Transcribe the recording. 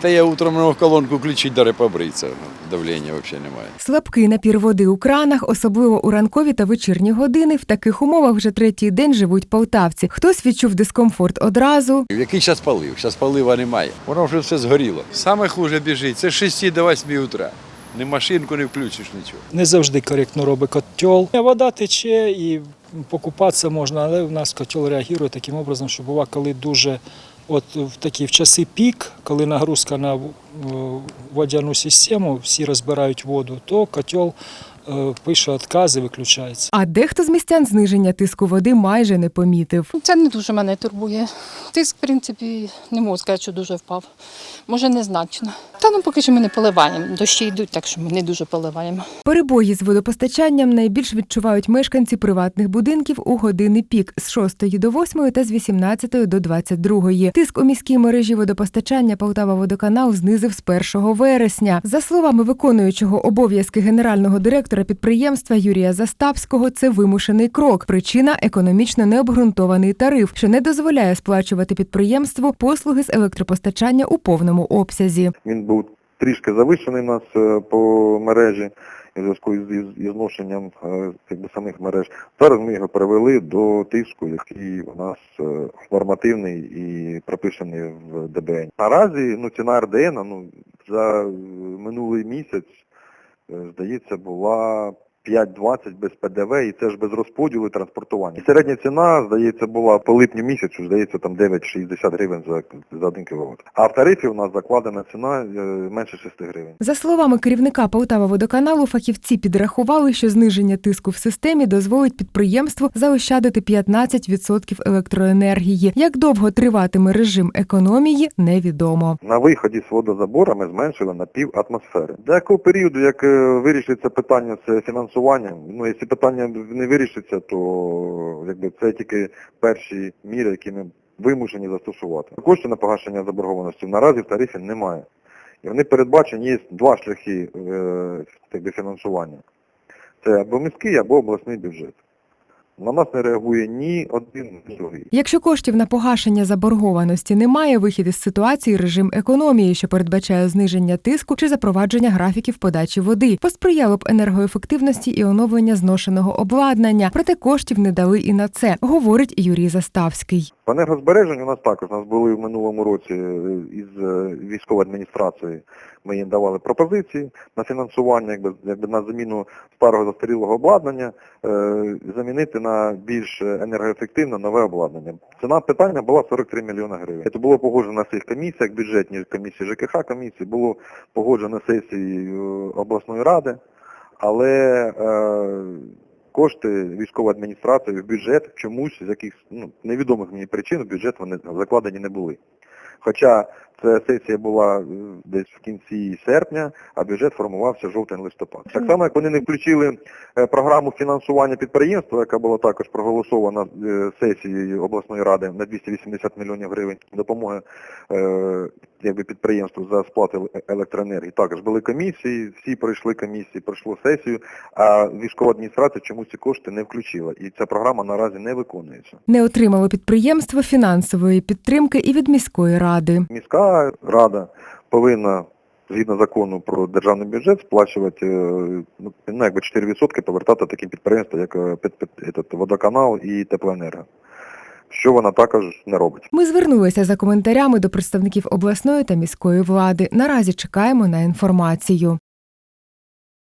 Та я утром мог колонку включити, даже побриться. Давлення взагалі немає. Слабкий напір води у кранах, особливо у ранкові та вечірні години. В таких умовах вже третій день живуть полтавці. Хтось відчув дискомфорт одразу, Який зараз полив? Зараз полива немає. Воно вже все згоріло. Саме хуже біжить. Це з 6 до 8 утра. Ні машинку не включиш нічого. Не завжди коректно робить котел. Вода тече і покупатися можна, але у нас котел реагує таким образом, що буває, коли дуже от в такі в часи пік, коли нагрузка на водяну систему, всі розбирають воду, то котел е, пише відкази, виключається. а дехто з містян зниження тиску води майже не помітив. Це не дуже мене турбує. Тиск, в принципі, не можу сказати, що дуже впав. Може, незначно. Та ну поки що ми не поливаємо. Дощі йдуть, так що ми не дуже поливаємо. Перебої з водопостачанням найбільш відчувають мешканці приватних будинків у години пік з 6 до 8 та з 18 до 22. Тиск у міській мережі водопостачання Полтава водоканал знизив з 1 вересня. За словами виконуючого обов'язки генерального директора підприємства Юрія Застапського, це вимушений крок. Причина економічно необґрунтований тариф, що не дозволяє сплачувати підприємству послуги з електропостачання у повному обсязі. Він був трішки завищений у нас е, по мережі у зв'язку із, зношенням е, якби, самих мереж. Зараз ми його перевели до тиску, який у нас е, нормативний і прописаний в ДБН. Наразі ну, ціна РДН ну, за минулий місяць, здається, була 5,20 без ПДВ, і це ж без розподілу і транспортування. І середня ціна, здається, була по липню місяцю, здається, там 9,60 гривень за, за 1 кВт. А в тарифі у нас закладена ціна е, менше 6 гривень. За словами керівника Полтава водоканалу, фахівці підрахували, що зниження тиску в системі дозволить підприємству заощадити 15% електроенергії. Як довго триватиме режим економії, невідомо. На виході з водозабора ми зменшили на пів атмосфери. До якого періоду, як е, вирішиться питання з фінансуванням, ну якщо питання не вирішиться, то якби це тільки перші міри, які ми вимушені застосувати. Коштів на погашення заборгованості наразі в тарифі немає. І вони передбачені, є два шляхи е, фінансування. Це або міський, або обласний бюджет. На нас не реагує ні один, ні другий. Якщо коштів на погашення заборгованості немає, вихід із ситуації режим економії, що передбачає зниження тиску чи запровадження графіків подачі води, посприяло б енергоефективності і оновлення зношеного обладнання. Проте коштів не дали і на це, говорить Юрій Заставський. По енергозбереженню у нас також. У нас були в минулому році е, із е, військової адміністрації. Ми їм давали пропозиції на фінансування, якби, якби на заміну старого застарілого обладнання, е, замінити на більш енергоефективне нове обладнання. Ціна питання була 43 мільйони гривень. Це було погоджено на всіх комісіях, бюджетні комісії ЖКХ комісії, було погоджено сесії е, обласної ради, але е, кошти військової адміністрації в бюджет чомусь з якихось ну, невідомих мені причин в бюджет вони закладені не були. Хоча ця сесія була е, десь в кінці серпня, а бюджет формувався жовтень-листопад. Так само, як вони не включили е, програму фінансування підприємства, яка була також проголосована е, сесією обласної ради на 280 мільйонів гривень допомоги якби підприємству за сплату електроенергії. Також були комісії, всі пройшли комісії, пройшло сесію, а військова адміністрація чомусь ці кошти не включила. І ця програма наразі не виконується. Не отримало підприємство фінансової підтримки і від міської ради. Міська рада повинна згідно закону про державний бюджет сплачувати е, ну, ну, якби 4% повертати таким підприємствам, як е, під, під, этот, водоканал і теплоенерго. Що вона також не робить. Ми звернулися за коментарями до представників обласної та міської влади. Наразі чекаємо на інформацію.